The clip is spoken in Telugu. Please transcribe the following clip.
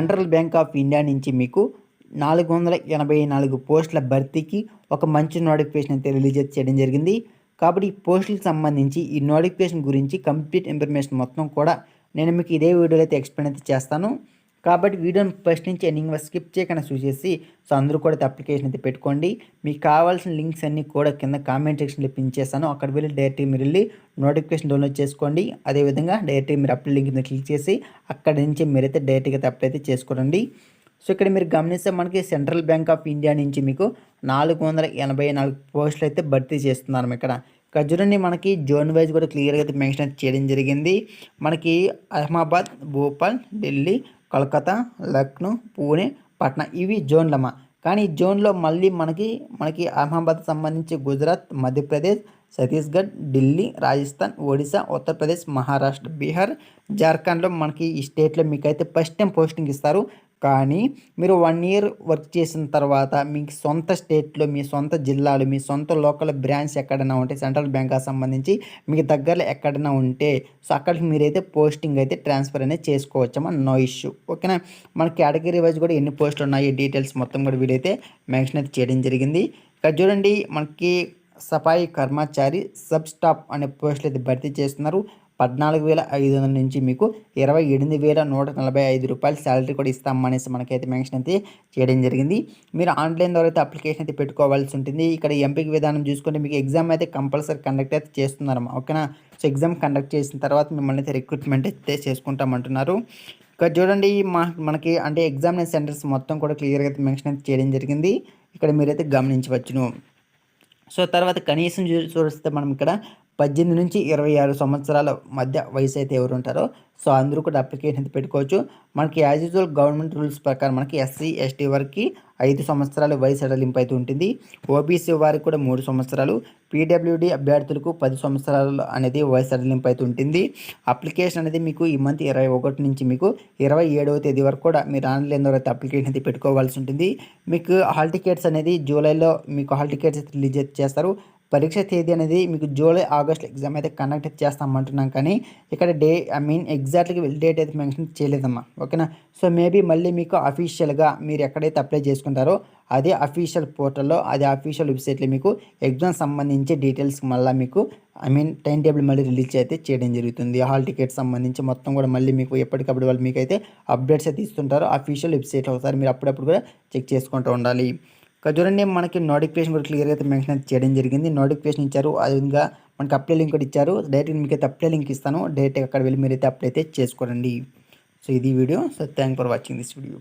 సెంట్రల్ బ్యాంక్ ఆఫ్ ఇండియా నుంచి మీకు నాలుగు వందల ఎనభై నాలుగు పోస్టుల భర్తీకి ఒక మంచి నోటిఫికేషన్ అయితే రిలీజ్ చేయడం జరిగింది. కాబట్టి ఈ పోస్టులకు సంబంధించి ఈ నోటిఫికేషన్ గురించి కంప్లీట్ ఇన్ఫర్మేషన్ మొత్తం కూడా నేను మీకు ఇదే వీడియోలో అయితే ఎక్స్ప్లెయిన్ అయితే చేస్తాను. కాబట్టి వీడియోని ఫస్ట్ నుంచి ఎండింగ్ వరకు స్కిప్ చేయకుండా చూసేసి సో అందరూ కూడా అప్లికేషన్ అయితే పెట్టుకోండి. మీకు కావాల్సిన లింక్స్ అన్నీ కూడా కింద కామెంట్ సెక్షన్లో పిచ్చేస్తాను అక్కడ వెళ్ళి డైరెక్ట్గా మీరు వెళ్ళి నోటిఫికేషన్ డౌన్లోడ్ చేసుకోండి. అదేవిధంగా డైరెక్ట్గా మీరు అప్లై లింక్ మీద క్లిక్ చేసి అక్కడ నుంచి మీరైతే డైరెక్ట్గా అప్లై అయితే చేసుకోండి. సో ఇక్కడ మీరు గమనిస్తే మనకి సెంట్రల్ బ్యాంక్ ఆఫ్ ఇండియా నుంచి మీకు నాలుగు వందల ఎనభై నాలుగు పోస్టులు అయితే భర్తీ చేస్తున్నారు ఇక్కడ. ఇక్కడ చూడండి మనకి జోన్ వైజ్ కూడా క్లియర్గా అయితే మెన్షన్ చేయడం జరిగింది. మనకి అహ్మాబాద్ భోపాల్ ఢిల్లీ కలకత్తా లక్నో పూణే పట్నా ఇవి జోన్లమ్మా. కానీ ఈ జోన్లో మళ్ళీ మనకి మనకి అహ్మదాబాద్ సంబంధించి గుజరాత్ మధ్యప్రదేశ్ ఛత్తీస్గఢ్ ఢిల్లీ రాజస్థాన్ ఒడిశా ఉత్తరప్రదేశ్ మహారాష్ట్ర బీహార్ జార్ఖండ్లో మనకి ఈ స్టేట్లో మీకైతే ఫస్ట్ టైం పోస్టింగ్ ఇస్తారు. కానీ మీరు వన్ ఇయర్ వర్క్ చేసిన తర్వాత మీ సొంత స్టేట్లో మీ సొంత జిల్లాలు మీ సొంత లోకల్ బ్రాంచ్ ఎక్కడైనా ఉంటే సెంట్రల్ బ్యాంక్ సంబంధించి మీకు దగ్గరలో ఎక్కడైనా ఉంటే సో అక్కడికి మీరైతే పోస్టింగ్ అయితే ట్రాన్స్ఫర్ అనేది చేసుకోవచ్చమ్మా. నో ఇష్యూ ఓకేనా మన కేటగిరీ వైజ్ కూడా ఎన్ని పోస్టులు ఉన్నాయి డీటెయిల్స్ మొత్తం కూడా వీడైతే మెన్షన్ అయితే చేయడం జరిగింది. ఇక్కడ చూడండి మనకి సఫాయి కర్మచారి సబ్ స్టాప్ అనే పోస్టులు అయితే భర్తీ చేస్తున్నారు. పద్నాలుగు వేల ఐదు వందల నుంచి మీకు ఇరవై ఎనిమిది వేల నూట నలభై ఐదు రూపాయలు శాలరీ కూడా ఇస్తామనేసి మనకైతే మెన్షన్ అయితే చేయడం జరిగింది. మీరు ఆన్లైన్ ద్వారా అయితే అప్లికేషన్ అయితే పెట్టుకోవాల్సి ఉంటుంది. ఇక్కడ ఎంపిక విధానం చూసుకుంటే మీకు ఎగ్జామ్ అయితే కంపల్సరీ కండక్ట్ అయితే చేస్తున్నారమ్మా ఓకేనా? సో ఎగ్జామ్ కండక్ట్ చేసిన తర్వాత మిమ్మల్ని అయితే రిక్రూట్మెంట్ అయితే చేసుకుంటామంటున్నారు. ఇక్కడ చూడండి మా మనకి అంటే ఎగ్జామినేషన్ సెంటర్స్ మొత్తం కూడా క్లియర్గా అయితే మెన్షన్ అయితే చేయడం జరిగింది. ఇక్కడ మీరైతే గమనించవచ్చును. సో తర్వాత కనీసం చూస్తే మనం ఇక్కడ పద్దెనిమిది నుంచి ఇరవై ఆరు సంవత్సరాల మధ్య వయసు అయితే ఎవరు ఉంటారో సో అందరూ కూడా అప్లికేషన్ అయితే పెట్టుకోవచ్చు. మనకి యాజ్ యూజువల్ గవర్నమెంట్ రూల్స్ ప్రకారం మనకి ఎస్సీ ఎస్టీ వారికి ఐదు సంవత్సరాల వయసు అడలింపు అయితే ఉంటుంది. ఓబీసీ వారికి కూడా మూడు సంవత్సరాలు పీడబ్ల్యూడి అభ్యర్థులకు పది సంవత్సరాలు అనేది వయసు అడలింపు అయితే ఉంటుంది. అప్లికేషన్ అనేది మీకు ఈ మంత్ ఇరవై ఒకటి నుంచి మీకు ఇరవై ఏడవ తేదీ వరకు కూడా మీరు ఆన్లైన్ ద్వారా అయితే అప్లికేషన్ అయితే పెట్టుకోవాల్సి ఉంటుంది. మీకు హాల్ టికెట్స్ అనేది జూలైలో మీకు హాల్ టికెట్స్ రిలీజ్ చేస్తారు. పరీక్ష తేదీ అనేది మీకు జూలై ఆగస్ట్ ఎగ్జామ్ అయితే కండక్ట్ చేస్తామంటున్నాం కానీ ఇక్కడ డే ఐ మీన్ ఎగ్జాక్ట్గా డేట్ అయితే మెన్షన్ చేయలేదమ్మా. ఓకేనా? సో మేబీ మళ్ళీ మీకు అఫీషియల్గా మీరు ఎక్కడైతే అప్లై చేసుకుంటారో అదే అఫీషియల్ పోర్టల్లో అదే అఫీషియల్ వెబ్సైట్లో మీకు ఎగ్జామ్ సంబంధించి డీటెయిల్స్ మళ్ళీ మీకు ఐ మీన్ టైం టేబుల్ మళ్ళీ రిలీజ్ అయితే చేయడం జరుగుతుంది. హాల్ టికెట్ సంబంధించి మొత్తం కూడా మళ్ళీ మీకు ఎప్పటికప్పుడు వాళ్ళు మీకు అయితే అప్డేట్స్ అయితే ఇస్తుంటారు. అఫీషియల్ వెబ్సైట్లో ఒకసారి మీరు అప్పుడప్పుడు కూడా చెక్ చేసుకుంటూ ఉండాలి. ఇక్కడ చూడండి మనకి నోటిఫికేషన్ కూడా క్లియర్గా అయితే మెన్షన్ చేయడం జరిగింది. నోటిఫికేషన్ ఇచ్చారు. అదేవిధంగా మనకి అప్లై లింక్ కూడా ఇచ్చారు. డైరెక్ట్ మీకు అయితే అప్లై లింక్ ఇస్తాను. డైరెక్ట్ అక్కడ వెళ్ళి మీరైతే అప్లై అయితే చేసుకోండి సో ఇది video. So thank for watching this video